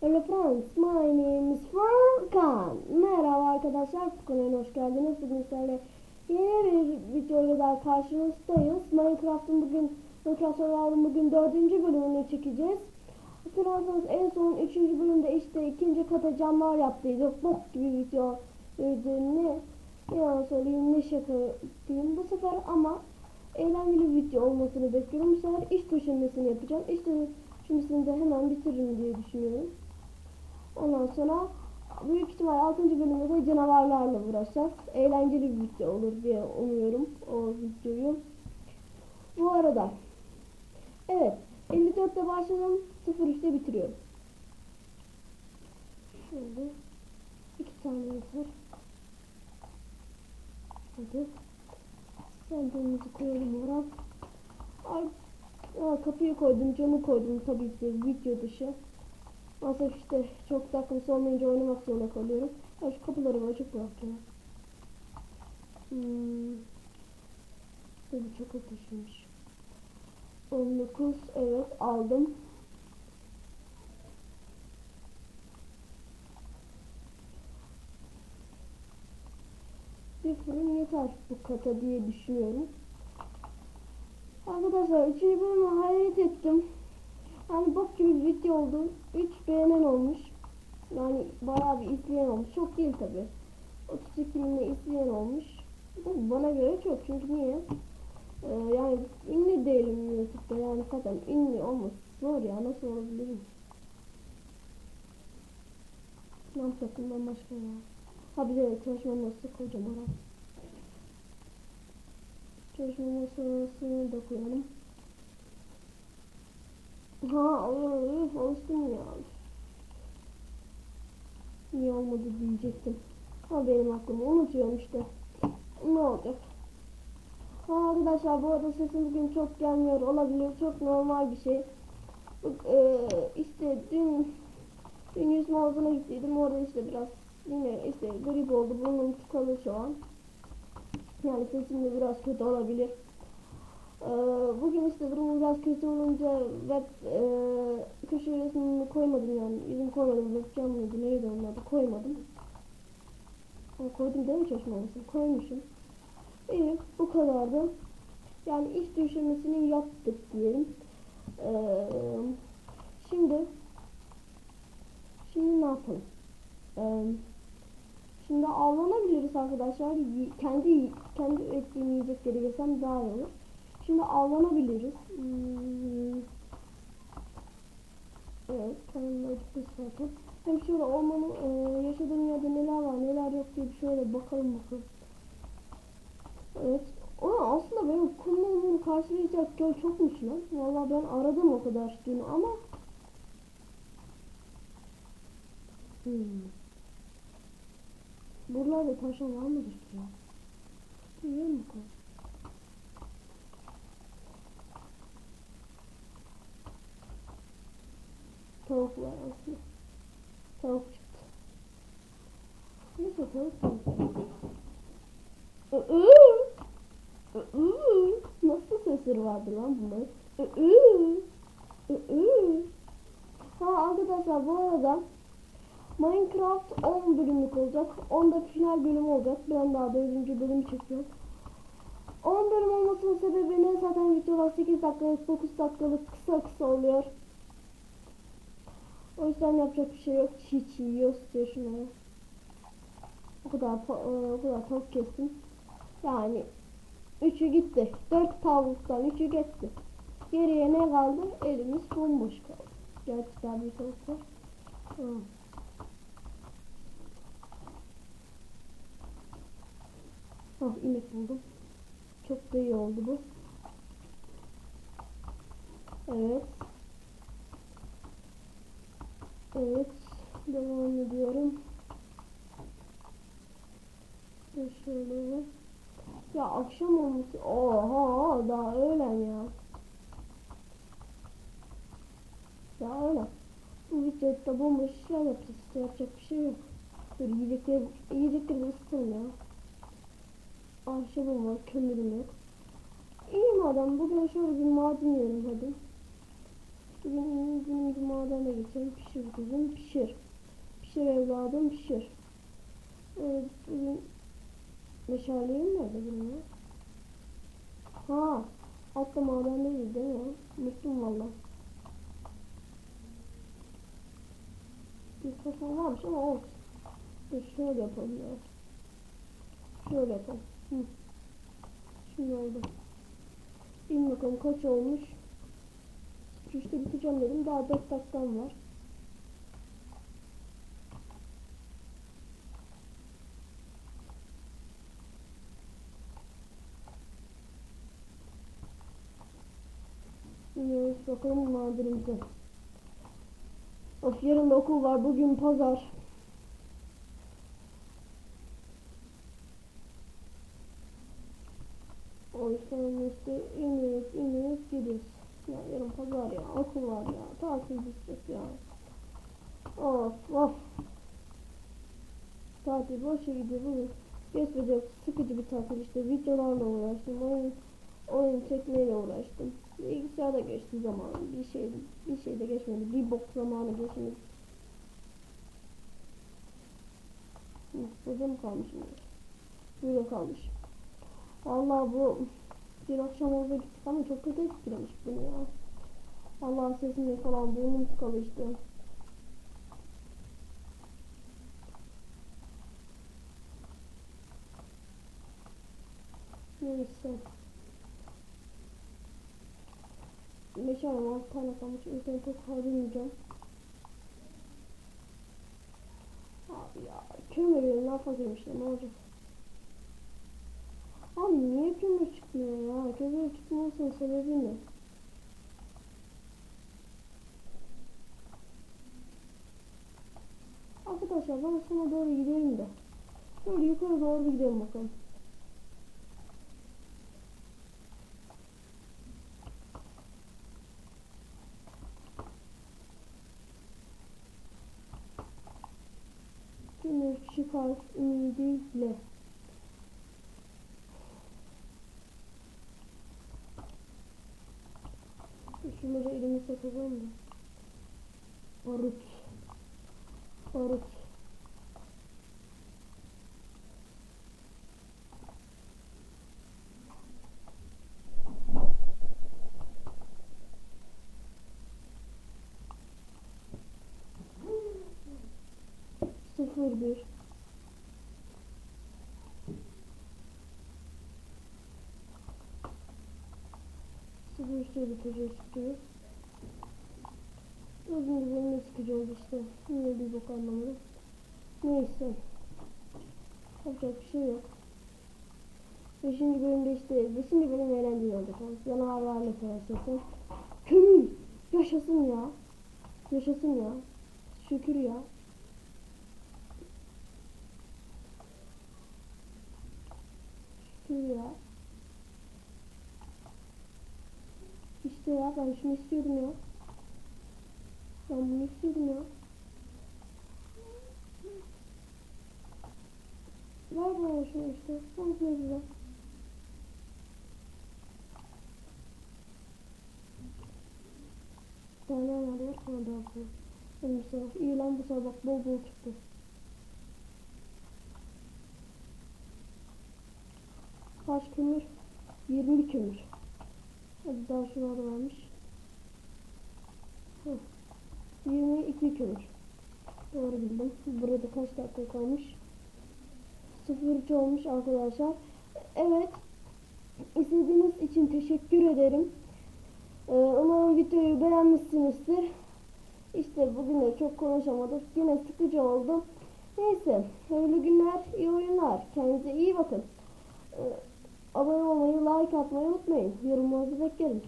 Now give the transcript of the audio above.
Hello friends, my name is Furkan. Merhaba arkadaşlar, Furkan'a hoş geldiniz. Bugün sizlerle yeni bir videoyla daha karşınızdayız. Minecraft'ın bugün, Minecraft Survival'ın bugün dördüncü bölümünü çekeceğiz. Hatırlarsanız en son üçüncü bölümde işte ikinci kata camlar yaptıydık. Bok gibi video ne yalan söyleyeyim ne şaka diyeyim bu sefer ama eğlenceli bir video olmasını bekliyorum. Bu sefer iş düşünmesini yapacağım. İş düşünmesini de hemen bitiririm diye düşünüyorum. Ondan sonra büyük ihtimal 6. bölümde de canavarlarla uğraşacağız. Eğlenceli bir video olur diye umuyorum o videoyu. Bu arada evet 54'te başladım 03'te bitiriyorum. Şöyle iki tane yeter. Hadi. Sandalımızı koyalım oraya. Ay, aa, kapıyı koydum, camı koydum tabii ki video dışı. Maalesef işte çok takıntısı olmayınca oynamak zorunda kalıyorum. Ya şu kapıları açık bırak ya. Hmm. Tabii çok ateşliymiş. 19 evet aldım. Bir fırın yeter bu kata diye düşünüyorum. Arkadaşlar 3. bölümü hayret ettim. Yani bok gibi bir video oldu. 3 beğenen olmuş. Yani bayağı bir izleyen olmuş. Çok değil tabi. 32 binle izleyen olmuş. Bu bana göre çok. Çünkü niye? Ee, yani ünlü değilim YouTube'da. Yani zaten ünlü olması zor ya. Nasıl olabilirim? Ne yapacaktım ben başka ya? Ha bir de çalışma masası koyacağım oraya. Çalışma masasını da koyalım. Ha olur alıştım ya. Niye olmadı diyecektim. Ha benim aklımı unutuyorum işte. Ne olacak? Ha arkadaşlar bu arada sesim bugün çok gelmiyor olabilir. Çok normal bir şey. Bak, e, işte dün dün yüzme havuzuna gittiydim. Orada işte biraz yine işte grip oldu. Burnum tıkalı şu an. Yani sesim de biraz kötü olabilir. Ee, bugün işte durum biraz kötü olunca web e, köşe resmini koymadım yani. Yüzümü koymadım. Webcam mıydı neydi onun adı? Koymadım. Ama koydum değil mi çalışmamışım koymuşum. İyi bu kadardı. Yani iş düşürmesini yaptık diyelim. Ee, şimdi şimdi ne yapalım? Ee, şimdi avlanabiliriz arkadaşlar. Kendi kendi ürettiğim yiyecekleri yesem daha iyi olur Şimdi avlanabiliriz. Hmm. Evet, kendime acıkmış zaten. Hem şöyle ormanın e, yaşadığım yerde neler var neler yok diye bir şöyle bakalım bakalım. Evet. O aslında benim kumlumu karşılayacak göl çokmuş lan. Valla ben aradım o kadar dün ama hmm. Buralarda taşan var mıdır ki ya? Bilmiyorum bakalım. Tavuk var aslında. Tavuk çıktı. Neyse tavuk çıktı. Nasıl sesleri vardı lan. Iıı. Ha arkadaşlar bu arada Minecraft 10 bölümlük olacak. 10'da final bölümü olacak. Ben daha 4. bölümü çekiyorum. 10 bölüm olmasının sebebi ne? Zaten videolar 8 dakikalık, 9 dakikalık kısa kısa oluyor. O yüzden yapacak bir şey yok. Çiğ çiğ yiyoruz diye şunları. O kadar e, o kadar tavuk kestim. Yani üçü gitti. Dört tavuktan üçü gitti. Geriye ne kaldı? Elimiz bomboş kaldı. Daha bir tavuk var. Hı. Ah inek buldum. Çok da iyi oldu bu. Evet. Evet. Devam ediyorum. Ve şöyle. Ya akşam olmuş. Oha daha öğlen ya. Ya öğlen. Bu videoda bomboş işler yapacağız. İşte yapacak bir şey yok. Dur yiyecekleri, yiyecekleri ısıtın ya. Ahşabım var, kömürüm yok. İyi madem bugün şöyle bir maden yiyelim hadi. Bugün günümüzü madene geçelim. Pişir kızım pişir. Pişir evladım pişir. Evet bugün meşalelerim nerede benim ya? Ha altta madendeydi değil mi? Unuttum valla. Bir kafam varmış ama olsun. Dur şöyle yapalım ya. Şöyle yapalım. Hı. Şimdi oldu. Bin bakalım kaç olmuş. 03'te biteceğim dedim. Daha 4 dakikam var. İniyoruz bakalım madenimize. Of yarın okul var. Bugün pazar. O yüzden işte iniyoruz, iniyoruz, gidiyoruz. Ya yarın pazar ya, okul var ya, tatil gidecek ya. Of of. Tatil boşa gidiyor bugün. Geçmeyecek sıkıcı bir tatil işte. Videolarla uğraştım, oyun, oyun çekmeyle uğraştım. Bilgisayarda geçti zaman. Bir şey, bir şey de geçmedi. Bir bok zamanı geçmedi. Burada mı kalmışım? Burada kalmış. Allah bu bir akşam orada gittik ama çok kötü etkilemiş beni ya. Allah sesini falan burnum tıkalı işte. Neyse. Beş ay altı tane kalmış. Ülkenin çok harcamayacağım. Abi ya kömür yerine fakirmişler ne olacak? Abi niye kömür çıkmıyor ya? Kömür çıkmasının sebebi ne? Arkadaşlar ben sana doğru gidelim de. Şöyle yukarı doğru gidelim bakalım. Kömür çıkar ümidiyle. Şunları elimi sakacağım da. Barut. Barut. Sıfır bir. Sıfır üçte bitecek istiyoruz. Dördüncü bölüme çıkacağız işte. Yine bir bok anlamadım. Neyse. Yapacak bir şey yok. Beşinci bölümde işte, beşinci bölüm eğlenceli olacak. Canavarlarla savaşacaksın. Kömür! Yaşasın ya. Yaşasın ya. Şükür ya. Şükür ya. İşte ya ben şunu istiyordum ya. Ben bunu istiyordum ya. Ver bana şunu işte. Bak ne güzel. Daha ne var ya? Sana daha koy. Benim sabah. İyi lan bu sabah bol bol çıktı. Kaç kömür? 20 kömür. Hadi daha şurada varmış. Heh. 22 kömür. Doğru bildim. Burada kaç dakika kalmış? 03 olmuş arkadaşlar. Evet. İzlediğiniz için teşekkür ederim. Ee, umarım videoyu beğenmişsinizdir. İşte bugün de çok konuşamadık. Yine sıkıcı oldu. Neyse. Hayırlı günler, iyi oyunlar. Kendinize iyi bakın. Ee, abone olmayı, like atmayı unutmayın. Yorumlarınızı beklerim.